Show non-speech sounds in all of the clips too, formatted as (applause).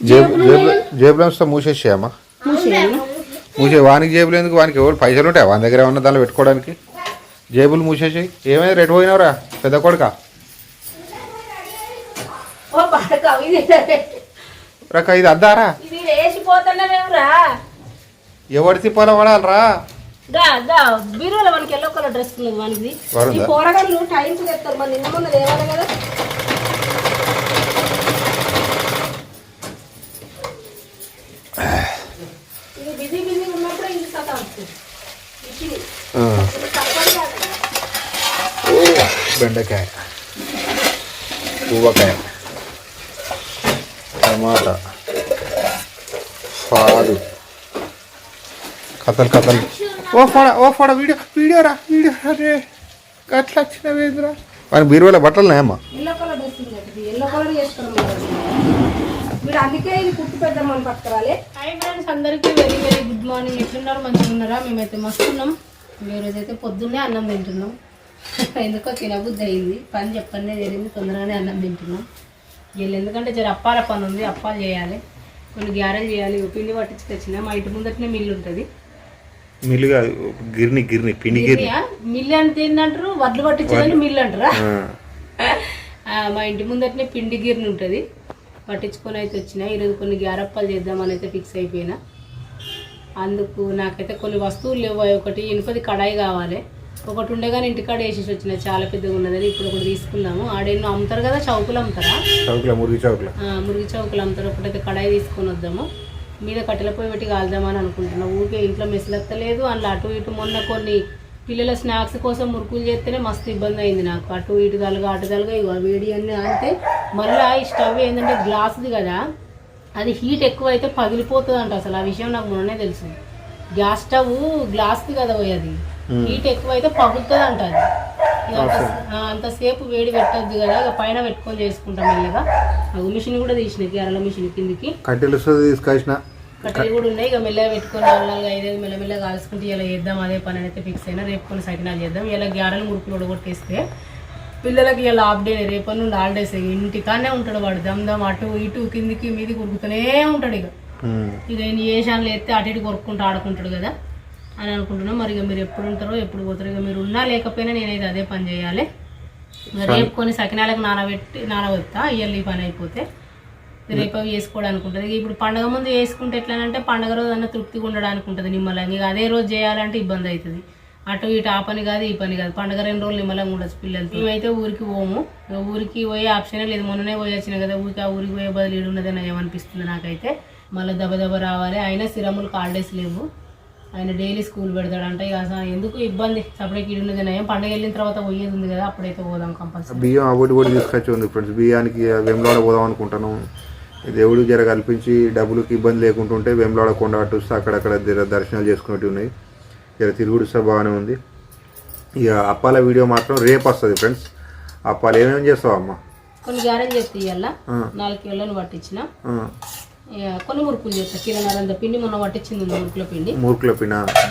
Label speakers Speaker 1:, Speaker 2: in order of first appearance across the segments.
Speaker 1: జేబు జేబులో వస్తే మూసేసేయమ్మా. మూసే వానికి జేబులు ఎందుకు? వానికి ఎవరు పైసలు ఉంటాయి? వాని దగ్గర ఏమన్నా దానిలో పెట్టుకోవడానికి? జేబులు మూసేసేయి. ఏమైంది? రెడ్ పోయినవరా? పెద్ద కొడుక? రక ఇది అద్దారా? ఎవరి తిప్పాల పడాలరా?
Speaker 2: బీరువాలో మనకి ఎల్లో కలర్ డ్రెస్ పోరగాళ్ళు మన నిన్న ముందు లేవాలి కదా. బిజీ బిజీ ఉన్నప్పుడు ఇది కథ వస్తుంది ఇది ఇది తప్పని కాదు కదా.
Speaker 1: బెండకాయ పువ్వకాయ టమాటా పాలు కథలు కథలు ఓ ఫోడ ఓ ఫోడ వీడియో వీడియో రా వీడియో అరే అట్లా వచ్చిన వేదిరా వాని బీరువాల బట్టలు నాయమ్మా
Speaker 2: ఎల్లో కలర్ డ్రెస్ ఉంది ఇది ఎల్లో కలర్ చేసుకోవడం మీరు అందుకే ఇది కుట్టు పెద్దామని పట్టుకురాలి. హాయ్ ఫ్రెండ్స్ అందరికీ వెరీ వెరీ గుడ్ మార్నింగ్ ఎట్లున్నారు? మంచిగా ఉన్నారా? మేమైతే మస్తు ఉన్నాం ఈరోజు అయితే పొద్దున్నే అన్నం తింటున్నాం. (laughs) ఎందుకో తినబుద్ధి అయింది పని చెప్పండి జరిగింది తొందరగానే అన్నం తింటున్నాం. వీళ్ళు ఎందుకంటే జర అప్పాల పని ఉంది అప్పాలు చేయాలి. కొన్ని గ్యారెలు చేయాలి పిండి పట్టించుకొచ్చిన మా ఇంటి ముందటనే మిల్లు ఉంటుంది.
Speaker 1: మిల్లు కాదు గిర్ని గిర్ని పిండి గిర్ని
Speaker 2: మిల్లు అంటే ఏంటంటారు వడ్లు పట్టించాలని మిల్లు అంటారా? (laughs) మా ఇంటి ముందటనే పిండి గిర్ని ఉంటుంది. పట్టించుకొని అయితే వచ్చిన. ఈరోజు కొన్ని గ్యారప్పాలు చేద్దామని అయితే ఫిక్స్ అయిపోయినా. అందుకు నాకైతే కొన్ని వస్తువులు లేవు. ఒకటి ఇనుపది కడాయి కావాలి. ఒకటి ఉండే కానీ ఇంటికాడ వేసేసి వచ్చిన. చాలా పెద్దగా ఉన్నదని ఇప్పుడు ఒకటి తీసుకున్నాము. ఆడేమో అమ్ముతారు కదా చౌకులు అమ్ముతారా?
Speaker 1: చౌకుల మురిగి చౌకుల.
Speaker 2: ఆ, మురిగి చౌకులు అమ్ముతారు. ఒకటైతే కడాయి తీసుకొని వద్దాము. మీద కట్టెల పొయ్యి పెట్టి కాల్దామని అనుకుంటున్నాం. ఊరికే ఇంట్లో మెసలెత్తలేదు అందులో అటు ఇటు మొన్న కొన్ని పిల్లల స్నాక్స్ కోసం మురుకులు చేస్తేనే మస్తు ఇబ్బంది అయింది నాకు. అటు ఇటు తలుగా అటు తలుగా ఇవ్వ వేడి అన్నీ అంటే మళ్ళీ ఈ స్టవ్ ఏంటంటే గ్లాస్ది కదా అది హీట్ ఎక్కువ అయితే పగిలిపోతుంది అంట అసలు. ఆ విషయం నాకు మొన్ననే తెలుసు. గ్యాస్ స్టవ్ గ్లాస్ది కదా పోయి అది. హీట్ ఎక్కువ అయితే పగులుతుంది అంట అది అంతసేపు వేడి పెట్టద్దు కదా ఇక పైన పెట్టుకొని చేసుకుంటాం మెల్లగా. మిషన్ కూడా తీసిన కేరళ మిషన్ కిందికి.
Speaker 1: కట్టెలు తీసుకొచ్చిన.
Speaker 2: కట్టెలు కూడా ఉన్నాయి. ఇక మెల్లగా పెట్టుకొని నాలుగు నాలుగు ఐదైదు మెల్ల మెల్లగా కాల్చుకుంటే ఇలా చేద్దాం అదే పని అయితే ఫిక్స్ అయినా రేపు కొన్ని సకినాలు చేద్దాం. ఇలా గ్యారెలు మురుకులు ఉడగొట్టేస్తే పిల్లలకి ఇలా హాఫ్ డే రేపటి నుండి హాలిడేస్ ఇంటికానే ఉంటాడు వాడు. దమ్ దమ్ అటు ఇటు కిందికి మీది కొరుకుతూనే ఉంటాడు ఇక. ఇక ఏ ఛానల్ ఎత్తే అటు ఇటు కొరుక్కుంటూ ఆడుకుంటాడు కదా అని అనుకుంటున్నాం. మరి ఇక మీరు ఎప్పుడు ఉంటారో ఎప్పుడు పోతారో ఇక మీరు ఉన్నా లేకపోయినా నేనైతే అదే పని చేయాలి. రేపు కొన్ని సకినాలకు నానబెట్టి నానబెడతా ఇయ్యాలి ఈ పని అయిపోతే. రేపు అవి వేసుకోవడానికి ఉంటుంది ఇప్పుడు పండగ ముందు వేసుకుంటే ఎట్లానంటే పండగ రోజు అన్న తృప్తిగా ఉండడానికి ఉంటుంది నిమ్మలంగా. ఇక అదే రోజు చేయాలంటే ఇబ్బంది అవుతుంది అటు ఇటు ఆ పని కాదు ఈ పని కాదు. పండగ రెండు రోజులు నిమ్మలంగా ఉండొచ్చు పిల్లలతో. మేమైతే ఊరికి పోము. ఊరికి పోయే ఆప్షనే లేదు. మొన్ననే పోయి కదా ఊరికి ఆ ఊరికి పోయే బదులు ఈడు ఉన్నదని ఏమనిపిస్తుంది నాకైతే. మళ్ళీ దెబ్బ దెబ్బ రావాలి. అయినా సిరములు హాలిడేస్ లేవు. ఆయన డైలీ స్కూల్ పెడతాడంట. ఇక ఎందుకు ఇబ్బంది? సపరేట్ ఇడి ఉన్నది నయం. పండగ వెళ్ళిన తర్వాత పోయేది ఉంది కదా అప్పుడైతే పోదాం కంపల్సరీ.
Speaker 1: బియ్యం అవి కూడా తీసుకొచ్చి ఉంది ఫ్రెండ్స్. బియ్యానికి వెమ్లాడ పోదాం అనుకుంటాను. దేవుడు జర కల్పించి డబ్బులకి ఇబ్బంది లేకుండా ఉంటే వెమ్లాడ కొండ అటు వస్తే అక్కడక్కడ దర్శనాలు చేసుకున్నట్టు ఉన్నాయి. జర తిరుగుడు వస్తే బాగానే ఉంది. ఇక అప్పాల వీడియో మాత్రం రేపు వస్తుంది ఫ్రెండ్స్. అప్పాలు ఏమేమి చేస్తావు అమ్మ?
Speaker 2: కొన్ని గ్యారెల్ చేస్తే ఇవాళ. నాలుగు కిలోలను పట్టించిన. కొన్ని మురుకులు చేస్తా. కిలోన్నరంత పిండి మొన్న పట్టించింది మురుకుల పిండి.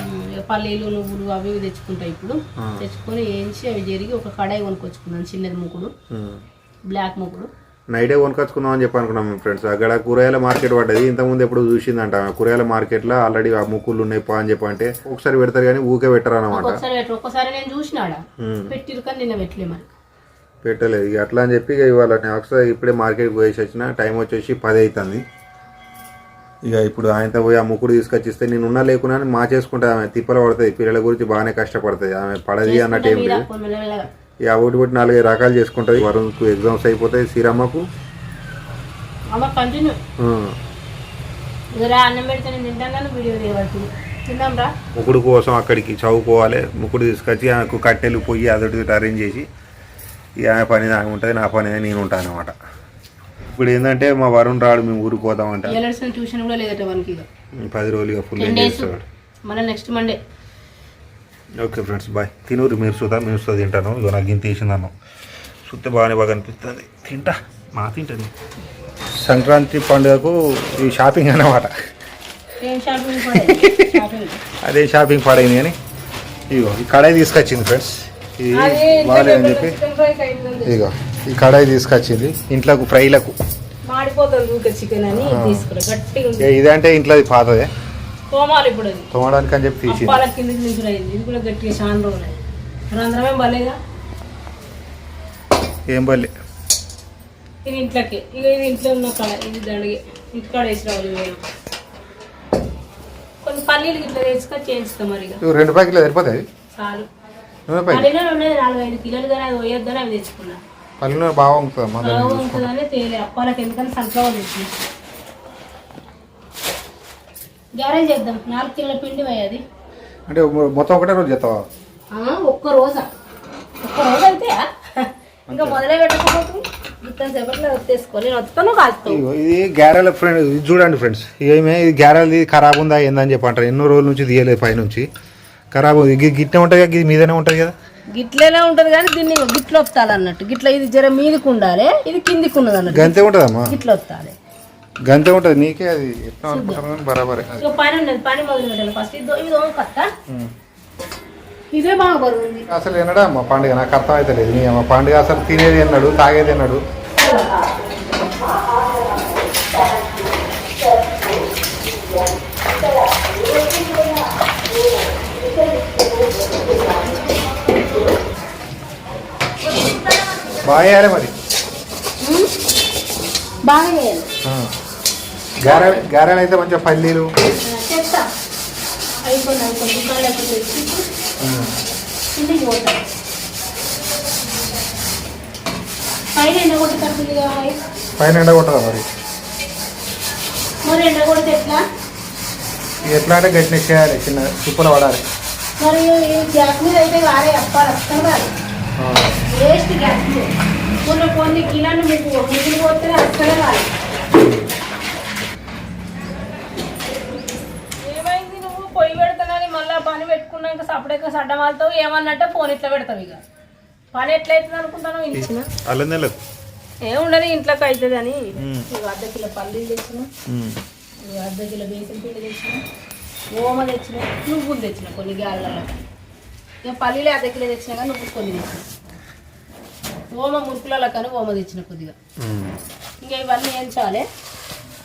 Speaker 2: ఉమ్, ఇక పల్లీలు నువ్వులు అవి ఇవి తెచ్చుకుంటా ఇప్పుడు. తెచ్చుకొని వేయించి అవి జరిగి ఒక కడాయి కొనుక్కొచ్చుకున్నాను. చిన్నది ముక్కుడు బ్లాక్ ముక్కుడు
Speaker 1: నైటే కొనుకొచ్చుకుందాం అని చెప్పి అనుకున్నాం మేము ఫ్రెండ్స్. అక్కడ కూరగాయల మార్కెట్ పడ్డది. ఇంతకుముందు ఎప్పుడు చూసిందంట ఆమె. కూరగాయల మార్కెట్లో ఆల్రెడీ ఆ ముక్కులు ఉన్నాయి పా అని చెప్పి అంటే ఒకసారి పెడతారు కానీ ఊకే పెట్టరు. అనమాట పెట్టలేదు. ఇక అట్లా అని చెప్పి ఇక ఇవాళ ఒకసారి ఇప్పుడే మార్కెట్కి పోయేసి వచ్చిన. టైం వచ్చేసి పది అవుతుంది ఇక ఇప్పుడు ఆయనతో పోయి ఆ ముక్కుడు తీసుకొచ్చి ఇస్తే నేను ఉన్నా లేకున్నా మా చేసుకుంటే ఆమె. తిప్పలు పడుతుంది పిల్లల గురించి బాగానే కష్టపడుతుంది ఆమె పడది అన్నట్టు ఏం లేదు. ఒకటి ఒకటి నాలుగైదు రకాలు చేసుకుంటుంది. వరుణ్కు ఎగ్జామ్స్ అయిపోతాయి
Speaker 2: రా
Speaker 1: ముక్కుడు కోసం అక్కడికి చదువుకోవాలి ముక్కుడు తీసుకొచ్చి ఆమెకు కట్టెలు పొయ్యి అదొకటి అరేంజ్ చేసి ఇక ఆమె పని ఆమె ఉంటుంది నా పని నేను ఉంటాను అనమాట ఇప్పుడు ఏంటంటే మా వరుణ్ రాడు మేము ఊరికి పోతామంట. పది రోజులుగా ఫుల్
Speaker 2: డేస్
Speaker 1: చేస్తాడు.
Speaker 2: మళ్ళీ next Monday
Speaker 1: okay friends bye. తినూరు మీరు సుతా మీరు సుతా తింటాను. ఇగో నాకు ఇంత వేసింది అన్నం సుత్తే బాగానే బాగా అనిపిస్తుంది. తింటా. మా తింటుంది. సంక్రాంతి పండుగకు ఈ షాపింగ్ అన్నమాట. అదే షాపింగ్ పాడైంది కానీ ఇగో ఈ కడాయి తీసుకొచ్చింది ఫ్రెండ్స్. ఇది బాగాలేదని చెప్పి ఇదిగో ఈ కడాయి తీసుకొచ్చింది ఇంట్లోకి ఫ్రైలకు. ఇదంటే ఇంట్లో పాతదే.
Speaker 2: తోమాలి ఇప్పుడు అది.
Speaker 1: తోమడానికి అని చెప్పి తీసి
Speaker 2: అప్పాల కిందకి అయింది ఇది కూడా గట్టిగా చాలా రోజులు రంధ్రమేం బలేగా?
Speaker 1: ఏం బల్లి
Speaker 2: ఇది ఇంట్లోకి. ఇక ఇది ఇంట్లో ఉన్న ఇది దండగి. ఇంటికాడ వేసి రావాలి మేము కొన్ని పల్లీలు ఇట్లా తెచ్చుకొని చేయించుతాం మరి ఇక
Speaker 1: రెండు ప్యాకెట్లు సరిపోతాయి
Speaker 2: చాలు. పల్లీలో ఉండేది నాలుగు ఐదు కిలోలు కానీ అది పోయొద్దని అవి తెచ్చుకున్నా.
Speaker 1: పల్లి నూనె బాగా ఉంటుంది
Speaker 2: తేలే. అప్పాలకి ఎందుకని సన్ఫ్లవర్ తెచ్చిన గ్యారేజ్ చేద్దాం. నాలుగు కిలోల పిండి పోయేది
Speaker 1: అంటే మొత్తం ఒకటే రోజు చేస్తావా?
Speaker 2: ఒక్క రోజా? ఒక్క రోజు అయితే ఇంకా మొదలే పెట్టకపోతే మొత్తం సేపట్లో వచ్చేసుకో నేను వస్తాను కాస్తావు
Speaker 1: ఇగో ఇది గ్యారెల ఫ్రెండ్ ఇది చూడండి ఫ్రెండ్స్ ఏమే ఇది గ్యారెల్ది ఖరాబ్ ఉందా ఏందని చెప్పి అంటారు ఎన్నో రోజుల నుంచి తీయలేదు పైనుంచి. ఖరాబ్ ఇది గిట్టే ఉంటుంది కదా? ఇది మీదనే ఉంటుంది కదా?
Speaker 2: గిట్లనే ఉంటది కానీ దీన్ని గిట్ల వత్తాలి అన్నట్టు గిట్ల ఇది జర మీదకి ఉండాలి ఇది కిందికి ఉన్నది అన్నట్టు
Speaker 1: గంతే ఉంటుందమ్మా?
Speaker 2: గిట్ల వత్తాలి
Speaker 1: గంతే ఉంటుంది నీకే అది ఎట్లా అనుకుంటారు కానీ బరాబరే
Speaker 2: పని ఉన్నది పని మొదలు పెట్టాలి ఫస్ట్ ఇది ఇది కత్త. ఇదే బాగా
Speaker 1: అసలు ఎన్నడా అమ్మ పండుగ? నాకు అర్థం అయితే లేదు నీ అమ్మ పండుగ అసలు తినేది ఎన్నాడు తాగేది ఎన్నాడు బాగా వేయాలి మరి.
Speaker 2: బాగా చేయాలి.
Speaker 1: గారెలు గారెలు అయితే మంచిగా పల్లీలు.
Speaker 2: పైన ఎండ
Speaker 1: కొట్టదా మరి?
Speaker 2: ఎట్లా?
Speaker 1: అంటే గట్టిన చేయాలి చిన్న తుప్పలు పడాలి.
Speaker 2: వేస్ట్ గ్యాస్ మొన్న కొన్ని కిలోలు మీకు మిగిలి పోతే అస్సలే రాదు ఏమైంది నువ్వు పొయ్యి పెడతానని మళ్ళీ పని పెట్టుకున్నాక సపరేట్గా సడ్డమాలతావు ఏమన్నట్టే ఫోన్ ఇట్లా పెడతావు ఇక. పని ఎట్లయితుంది అనుకుంటాను ఇచ్చిన ఏముండదు ఇంట్లోకి అవుతుంది అని. అర్ధ కిలో పల్లీలు తెచ్చిన. అర్ధ కిలో బేసన్ పిండి తెచ్చిన. ఓమ తెచ్చిన. నువ్వులు తెచ్చిన కొన్ని గాలలో ఇక పల్లీలు అర్ధ కిలో తెచ్చిన కానీ నువ్వులు కొన్ని తెచ్చిన. ఓమ మురుకులలో కానీ ఓమ తెచ్చిన కొద్దిగా. ఇంకా ఇవన్నీ ఏం చాలే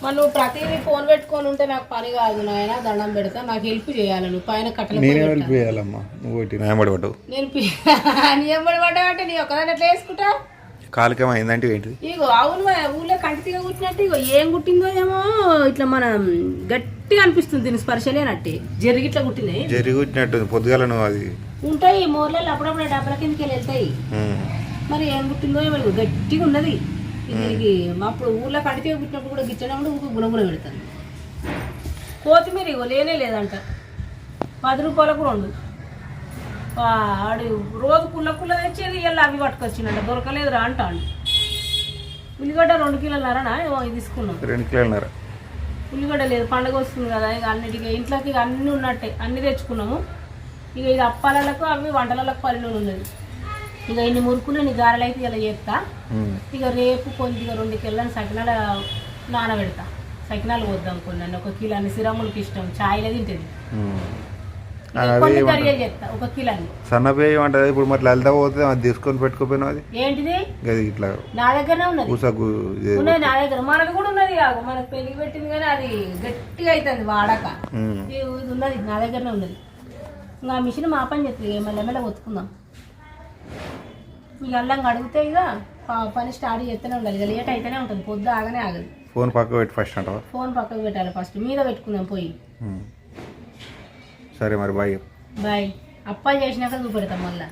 Speaker 2: మరి నువ్వు ప్రతిదీ ఫోన్ పెట్టుకొని ఉంటే నాకు పని కాదు నాయన దండం పెడతా నాకు హెల్ప్ చేయాలి నువ్వు పైన కట్టెల
Speaker 1: నేనే
Speaker 2: పెట్టాలి.
Speaker 1: వెళ్ళిపోయాలమ్మా నువ్వు ఒకటి నాయమడి పడ్డావు
Speaker 2: నేను పి- (laughs) నీ ఒక్కదాన్ని ఎట్లా వేసుకుంటా
Speaker 1: కాలుకేమో అయిందంటే ఏంటిది?
Speaker 2: ఇగో అవును ఊళ్ళో కంటిగా కుట్టినట్టు ఇగో ఏం కుట్టిందో ఏమో ఇట్లా మనం గట్టిగా అనిపిస్తుంది దీని స్పర్శలేనట్టే జరిగి ఇట్లా కుట్టినాయి.
Speaker 1: జరిగినట్టు పొద్దుగాల నువ్వు అది.
Speaker 2: ఉంటాయి మూరలలో అప్పుడప్పుడు డబ్బల కిందకి వెళ్తాయి. మరి ఏం కుట్టిందో ఏమో గట్టిగా ఉన్నది. దీనికి అప్పుడు ఊళ్ళో కంటిగా కుట్టినప్పుడు కూడా గిచ్చడం ఊరికి గుణగుణ పెడతాను కొత్తిమీర ఇగో లేనే లేదంట. పది రూపాయలకు రెండు ఆడు రోజు పుల్ల పుల్ల తెచ్చేది ఇలా అవి పట్టుకొచ్చిందంట దొరకలేదురా అంటాడు. ఉల్లిగడ్డ రెండు కిలోలన్నారా ఏమో ఇది తీసుకున్నాం.
Speaker 1: రెండు కిలోలున్నర
Speaker 2: ఉల్లిగడ్డ లేదు పండగ వస్తుంది కదా ఇక అన్నిటికీ ఇంట్లోకి ఇక అన్నీ ఉన్నట్టే అన్నీ తెచ్చుకున్నాము. ఇక ఇది అప్పాలకు అవి వంటలకు పల్లెలు ఉన్నది. ఇక ఇన్ని మురుకులు నీ గారెలు అయితే ఇలా చేస్తా. ఇక రేపు కొద్దిగా రెండు కిలోని సకినాల నానబెడతా. సకినాలు వద్దాం కొన్ని ఒక కిలో అన్ని సిరములకి ఇష్టం. ఛాయ్లో తింటుంది. ఒక
Speaker 1: సన్నబియ్యం అంటే ఇప్పుడు మరి లలిత పోతే అది తీసుకొని పెట్టుకోపోయినావు అది?
Speaker 2: ఏంటిది?
Speaker 1: అది ఇట్లా
Speaker 2: నా దగ్గరనే ఉన్నది. ఉన్నది నా దగ్గర. మనకు కూడా ఉన్నది కాదు. మనకు పెళ్ళి పెట్టింది కానీ అది గట్టిగా అవుతుంది వాడక. ఇది ఉన్నది. నా దగ్గరనే ఉన్నది. ఆ మిషన్ మా పని చెప్తుంది మెల్ల మెల్ల ఒత్తుకుందాం మీకు అల్లం అడిగితే ఇక పని స్టార్ట్ చేస్తూనే ఉండాలి. ఇక లేట్ అయితేనే ఉంటుంది. పొద్దు ఆగనే ఆగదు.
Speaker 1: ఫోన్ పక్క పెట్టి ఫస్ట్ అంటావా?
Speaker 2: ఫోన్ పక్కకు పెట్టాలి ఫస్ట్. మీద పెట్టుకుందాం పోయి.
Speaker 1: సరే మరి బాయ్
Speaker 2: బాయ్. అప్పాలు చేసినాక చూపెడతాం మళ్ళీ.